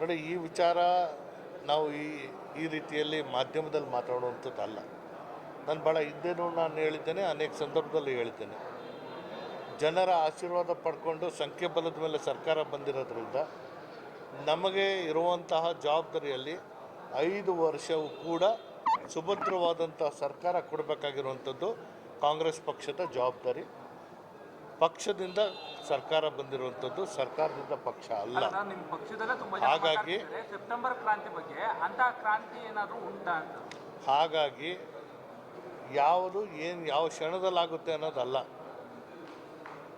ನೋಡಿ, ಈ ವಿಚಾರ ನಾವು ಈ ಈ ರೀತಿಯಲ್ಲಿ ಮಾಧ್ಯಮದಲ್ಲಿ ಮಾತಾಡುವಂಥದ್ದಲ್ಲ ನಾನು ಭಾಳ ಇದ್ದೇನು ನಾನು ಹೇಳಿದ್ದೇನೆ, ಅನೇಕ ಸಂದರ್ಭದಲ್ಲಿ ಹೇಳಿದ್ದೇನೆ. ಜನರ ಆಶೀರ್ವಾದ ಪಡ್ಕೊಂಡು ಸಂಖ್ಯೆ ಬಲದ ಮೇಲೆ ಸರ್ಕಾರ ಬಂದಿರೋದ್ರಿಂದ ನಮಗೆ ಇರುವಂತಹ ಜವಾಬ್ದಾರಿಯಲ್ಲಿ ಐದು ವರ್ಷವೂ ಕೂಡ ಸುಭದ್ರವಾದಂಥ ಸರ್ಕಾರ ಕೊಡಬೇಕಾಗಿರುವಂಥದ್ದು ಕಾಂಗ್ರೆಸ್ ಪಕ್ಷದ ಜವಾಬ್ದಾರಿ. ಪಕ್ಷದಿಂದ ಸರ್ಕಾರ ಬಂದಿರುವಂಥದ್ದು ಸರ್ಕಾರದಿಂದ ಪಕ್ಷ ಅಲ್ಲ. ನಿಮ್ಮ ಪಕ್ಷದಲ್ಲೇ ತುಂಬಾ ಜನ ಹಾಗಾಗಿ- ಮಾತಾಡ್ತಿದ್ದಾರೆ. ಸೆಪ್ಟೆಂಬರ್ ಕ್ರಾಂತಿ ಬಗ್ಗೆ ಅಂತ ಕ್ರಾಂತಿ ಏನಾದರೂ ಉಂಟಾ ಅಂತ? ಹಾಗಾಗಿ ಯಾವುದು ಏನು ಯಾವ ಕ್ಷಣದಲ್ಲಾಗುತ್ತೆ ಅನ್ನೋದಲ್ಲ.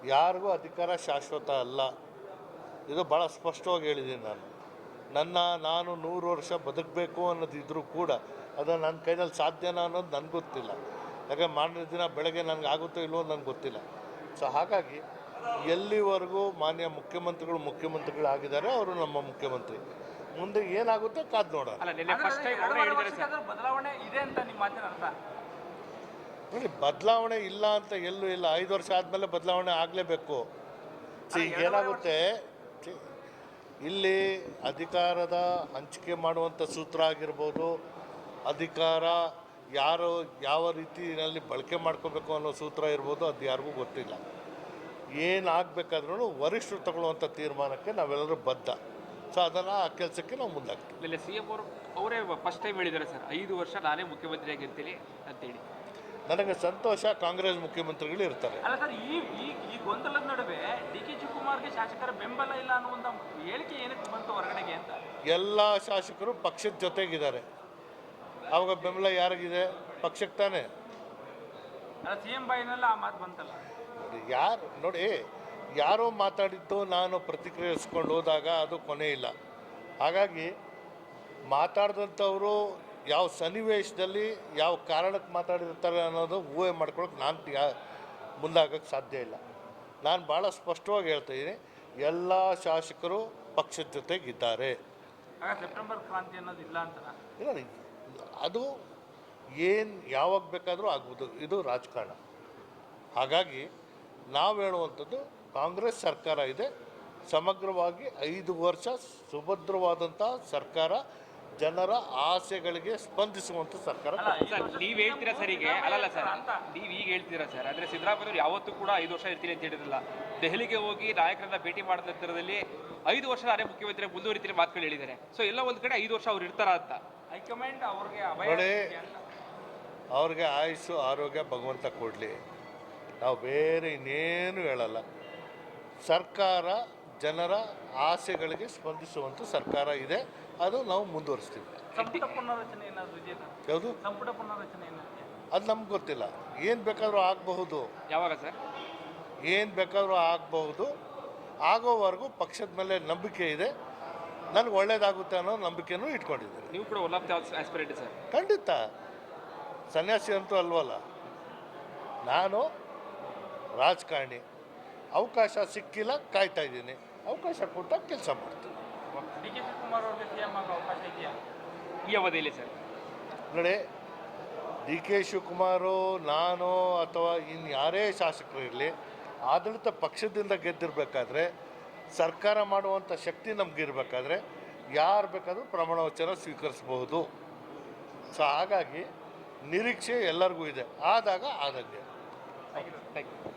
ಯಾರಿಗೂ ಅಧಿಕಾರ ಶಾಶ್ವತ ಅಲ್ಲ. ಇದು ಭಾಳ ಸ್ಪಷ್ಟವಾಗಿ ಹೇಳಿದ್ದೀನಿ ನಾನು. ನನ್ನ ನಾನು ನೂರು ವರ್ಷ ಬದುಕಬೇಕು ಅನ್ನೋದಿದ್ರೂ ಕೂಡ ಅದು ನನ್ನ ಕೈನಲ್ಲಿ ಸಾಧ್ಯನಾ ಅನ್ನೋದು ನನಗೆ ಗೊತ್ತಿಲ್ಲ. ಯಾಕೆ ಮಾರನೇ ದಿನ ಬೆಳಗ್ಗೆ ನನಗೆ ಆಗುತ್ತೋ ಇಲ್ಲವೋ ನನಗೆ ಗೊತ್ತಿಲ್ಲ. ಸೊ ಹಾಗಾಗಿ ಎಲ್ಲಿವರೆಗೂ ಮಾನ್ಯ ಮುಖ್ಯಮಂತ್ರಿಗಳು ಮುಖ್ಯಮಂತ್ರಿಗಳು ಆಗಿದ್ದಾರೆ ಅವರು ನಮ್ಮ ಮುಖ್ಯಮಂತ್ರಿ. ಮುಂದೆ ಏನಾಗುತ್ತೆ ಕಾದು ನೋಡೋಣ. ಅಲ್ಲ ನಿನ್ನೆ ಫಸ್ಟ್ ಟೈಮ್ ಅವರೇ ಸರ್. ಬದಲಾವಣೆ ಇದೆ ಅಂತ ನಿಮ್ಮ ಮಾತಿನ ಅರ್ಥ? ನೋಡಿ ಬದಲಾವಣೆ ಇಲ್ಲ ಅಂತ ಎಲ್ಲೂ ಇಲ್ಲ. ಐದು ವರ್ಷ ಆದಮೇಲೆ ಬದಲಾವಣೆ ಆಗಲೇಬೇಕು. ಸಿ ಏನಾಗುತ್ತೆ? ಇಲ್ಲಿ ಅಧಿಕಾರದ ಹಂಚಿಕೆ ಮಾಡುವಂಥ ಸೂತ್ರ ಆಗಿರ್ಬೋದು ಅಧಿಕಾರ ಯಾರು ಯಾವ ರೀತಿಯಲ್ಲಿ ಬಳಕೆ ಮಾಡ್ಕೋಬೇಕು ಅನ್ನೋ ಸೂತ್ರ ಇರ್ಬೋದು ಅದು ಯಾರಿಗೂ ಗೊತ್ತಿಲ್ಲ. ಏನಾಗಬೇಕಾದ್ರೂ ವರಿಷ್ಠರು ತಗೊಳ್ಳುವಂಥ ತೀರ್ಮಾನಕ್ಕೆ ನಾವೆಲ್ಲರೂ ಬದ್ಧ. ಸೊ ಅದನ್ನು ಆ ಕೆಲಸಕ್ಕೆ ನಾವು ಮುಂದಾಗ್ತೀವಿ. ಇಲ್ಲಿ ಸಿ ಎಂ ಅವರು ಅವರೇ ಫಸ್ಟ್ ಟೈಮ್ ಹೇಳಿದ್ದಾರೆ ಸರ್. ಐದು ವರ್ಷ ನಾನೇ ಮುಖ್ಯಮಂತ್ರಿ ಆಗಿರ್ತೀನಿ ಅಂತೇಳಿ. ನನಗೆ ಸಂತೋಷ ಕಾಂಗ್ರೆಸ್ ಮುಖ್ಯಮಂತ್ರಿಗಳು ಇರ್ತಾರೆ. ಅಲ್ಲ ಸರ್ ಈ ಈ ಈ ಗೊಂದಲದ ನಡುವೆ ಡಿ ಕೆ ಶಿವಕುಮಾರ್ಗೆ ಶಾಸಕರ ಬೆಂಬಲ ಇಲ್ಲ ಅನ್ನುವಂಥ ಹೇಳಿಕೆ ಏನಕ್ಕೆ ಬಂತು ಹೊರಗಡೆಗೆ ಅಂತ? ಎಲ್ಲ ಶಾಸಕರು ಪಕ್ಷದ ಜೊತೆಗಿದ್ದಾರೆ. ಅವಾಗ ಬೆಂಬಲ ಯಾರಿಗಿದೆ? ಪಕ್ಷಕ್ಕೆ ತಾನೆ. ಆ ಮಾತು ಬಂತಲ್ಲ. ಯಾರು ನೋಡಿ ಯಾರೋ ಮಾತಾಡಿದ್ದು ನಾನು ಪ್ರತಿಕ್ರಿಯಿಸ್ಕೊಂಡು ಹೋದಾಗ ಅದು ಕೊನೆ ಇಲ್ಲ. ಹಾಗಾಗಿ ಮಾತಾಡಿದಂಥವರು ಯಾವ ಸನ್ನಿವೇಶದಲ್ಲಿ ಯಾವ ಕಾರಣಕ್ಕೆ ಮಾತಾಡಿರ್ತಾರೆ ಅನ್ನೋದು ಊಹೆ ಮಾಡ್ಕೊಳಕ್ಕೆ ನಾನು ಯಾ ಮುಂದಾಗಕ್ಕೆ ಸಾಧ್ಯ ಇಲ್ಲ. ನಾನು ಭಾಳ ಸ್ಪಷ್ಟವಾಗಿ ಹೇಳ್ತಾ ಇದ್ದೀನಿ ಎಲ್ಲ ಶಾಸಕರು ಪಕ್ಷದ ಜೊತೆಗಿದ್ದಾರೆ. ಸೆಪ್ಟೆಂಬರ್ ಕ್ರಾಂತಿ ಅನ್ನೋದು ಇಲ್ಲ ಅಂತ ಇಲ್ಲ. ಅದು ಏನು ಯಾವಾಗ ಬೇಕಾದರೂ ಆಗ್ಬೋದು. ಇದು ರಾಜಕಾರಣ. ಹಾಗಾಗಿ ನಾವು ಹೇಳುವಂಥದ್ದು ಕಾಂಗ್ರೆಸ್ ಸರ್ಕಾರ ಇದೆ. ಸಮಗ್ರವಾಗಿ ಐದು ವರ್ಷ ಸುಭದ್ರವಾದಂಥ ಸರ್ಕಾರ ಜನರ ಆಸೆಗಳಿಗೆ ಸ್ಪಂದಿಸುವಂತ ಸರ್ಕಾರ ಸರ್ ನೀವ್ ಹೇಳ್ತೀರಾ ಸರ್ ಈಗ ಅಲ್ಲಲ್ಲ ಸರ್. ಅಂತ ನೀವ್ ಈಗ ಹೇಳ್ತೀರಾ ಸರ್? ಆದ್ರೆ ಸಿದ್ದರಾಮಯ್ಯ ಯಾವತ್ತೂ ಕೂಡ ಐದು ವರ್ಷ ಇರ್ತೀನಿ ಅಂತ ಹೇಳಿದಿಲ್ಲ ದೆಹಲಿಗೆ ಹೋಗಿ ನಾಯಕರನ್ನ ಭೇಟಿ ಮಾಡಿದ ನಂತರದಲ್ಲಿ ಐದು ವರ್ಷ ಅರೆ ಮುಖ್ಯಮಂತ್ರಿ ಮುಂದುವರಿತೀನಿ ಮಾತುಗಳು ಹೇಳಿದ್ದಾರೆ. ಸೊ ಎಲ್ಲ ಒಂದ್ ಕಡೆ ಐದು ವರ್ಷ ಅವ್ರು ಇರ್ತಾರ ಅಂತ. ಹೈಕಮಾಂಡ್ ಅವ್ರಿಗೆ ಅಭಯ ನೋಡಿ. ಅವ್ರಿಗೆ ಆಯುಸ್ಸು ಆರೋಗ್ಯ ಭಗವಂತ ಕೊಡಲಿ. ನಾವು ಬೇರೆ ಇನ್ನೇನು ಹೇಳಲ್ಲ. ಸರ್ಕಾರ ಜನರ ಆಸೆಗಳಿಗೆ ಸ್ಪಂದಿಸುವಂಥ ಸರ್ಕಾರ ಇದೆ. ಅದು ನಾವು ಮುಂದುವರಿಸ್ತೀವಿ. ಯಾವುದು? ಅದು ನಮ್ಗೆ ಗೊತ್ತಿಲ್ಲ. ಏನು ಬೇಕಾದರೂ ಆಗಬಹುದು. ಯಾವಾಗ ಸರ್? ಏನು ಬೇಕಾದರೂ ಆಗಬಹುದು. ಆಗೋವರೆಗೂ ಪಕ್ಷದ ಮೇಲೆ ನಂಬಿಕೆ ಇದೆ. ನನಗೆ ಒಳ್ಳೇದಾಗುತ್ತೆ ಅನ್ನೋ ನಂಬಿಕೆನೂ ಇಟ್ಕೊಂಡಿದ್ದೀನಿ. ನೀವು ಕೂಡ ಆಸ್ಪಿರೇಟ್ ಸರ್. ಖಂಡಿತ. ಸನ್ಯಾಸಿ ಅಂತೂ ಅಲ್ವಲ್ಲ. ನಾನು ರಾಜಕಾರಣಿ. ಅವಕಾಶ ಸಿಕ್ಕಿಲ್ಲ ಕಾಯ್ತಾ ಇದ್ದೀನಿ. ಅವಕಾಶ ಕೊಟ್ಟಾಗ ಕೆಲಸ ಮಾಡ್ತೀವಿ ಡಿ ಕೆ ಶಿವಕುಮಾರ್ ಅವ್ರಿಗೆ ಸಿ ಎಂ ಆಗೋ ಅವಕಾಶ ಇದೆಯಾ? ಈ ಅವಧಿಯಲ್ಲಿ ಸರ್. ನೋಡಿ ಡಿ ಕೆ ಶಿವಕುಮಾರು ನಾನು ಅಥವಾ ಇನ್ನು ಯಾರೇ ಶಾಸಕರು ಇರಲಿ ಆಡಳಿತ ಪಕ್ಷದಿಂದ ಗೆದ್ದಿರಬೇಕಾದ್ರೆ ಸರ್ಕಾರ ಮಾಡುವಂಥ ಶಕ್ತಿ ನಮಗಿರಬೇಕಾದ್ರೆ ಯಾರು ಬೇಕಾದರೂ ಪ್ರಮಾಣ ವಚನ ಸ್ವೀಕರಿಸಬಹುದು. ಸೊ ಹಾಗಾಗಿ ನಿರೀಕ್ಷೆ ಎಲ್ಲರಿಗೂ ಇದೆ. ಆದಾಗ ಆದಂಗೆ. Thank you